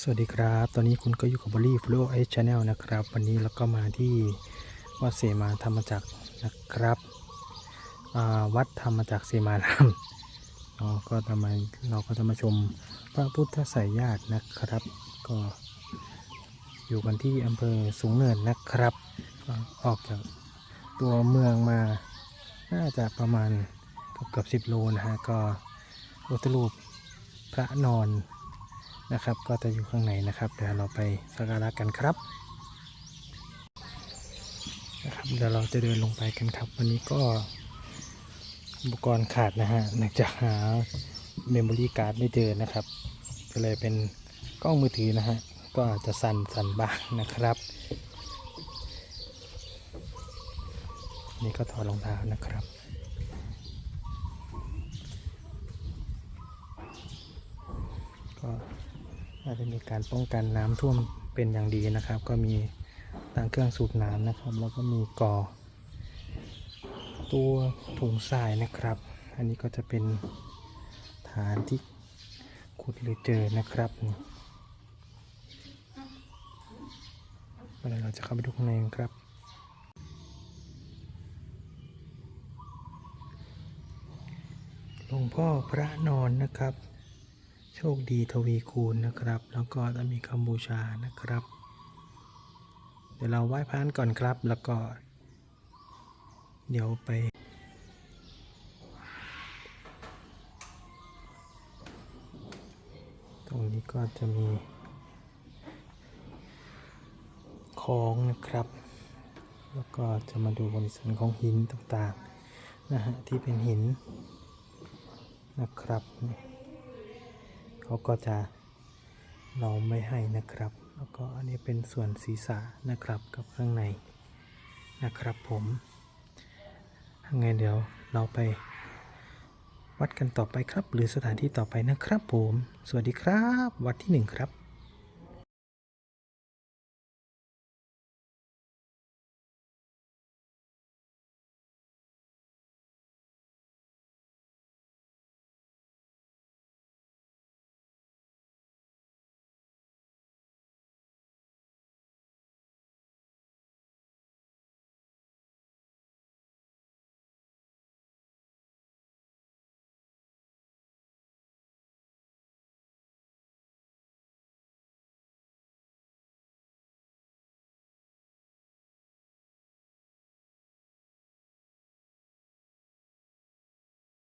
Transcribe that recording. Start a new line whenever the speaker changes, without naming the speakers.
สวัสดีครับ ตอนนี้คุณก็อยู่กับบริฟลูไอชแนลนะครับ วันนี้เราก็มาที่วัดเสมาธรรมจักรนะครับ วัดธรรมจักรเสมารามเราก็จะมาเราก็จะมาชมพระพุทธไสยญาตินะครับ ก็อยู่กันที่อำเภอสูงเนินนะครับ ออกจากตัวเมืองมาน่าจะประมาณเกือบเกือบสิบโลนะฮะก็วัตถุรูปพระนอน นะครับ ก็จะอยู่ข้างในนะครับ เดี๋ยวเราไปสักการะกันครับนะครับเดี๋ยวเราจะเดินลงไปกันครับ วันนี้ก็อุปกรณ์ขาดนะฮะเนื่องจากหาเมมโมรี่การ์ดไม่เจอนะครับ ก็เลยเป็นกล้องมือถือนะฮะก็อาจจะสั่นสั่นบ้างนะครับ นี่ก็ถอดรองเท้านะครับก็ อาจจะมีการป้องกันน้ำท่วมเป็นอย่างดีนะครับ ก็มีตั้งเครื่องสูบน้ำนะครับ แล้วก็มีก่อ ตัวถุงทรายนะครับ อันนี้ก็จะเป็นฐานที่ขุดหรือเจอนะครับเดี๋ยวเราจะเข้าไปดูข้างในครับหลวงพ่อพระนอนนะครับ โชคดีทวีคูณนะครับ แล้วก็จะมีคัมบูชานะครับ เดี๋ยวเราไหว้พระก่อนครับ แล้วก็ เดี๋ยวไปตรงนี้ก็จะมีคลองนะครับ แล้วก็จะมาดูบนส่วนของหินต่างๆนะฮะที่เป็นหินนะครับ เขาก็จะเราไม่ให้นะครับ แล้วก็อันนี้เป็นส่วนศีรษะนะครับกับข้างในนะครับผมยังไงเดี๋ยวเราไปวัดกันต่อไปครับ หรือสถานที่ต่อไปนะครับผม สวัสดีครับ วัดที่หนึ่งครับ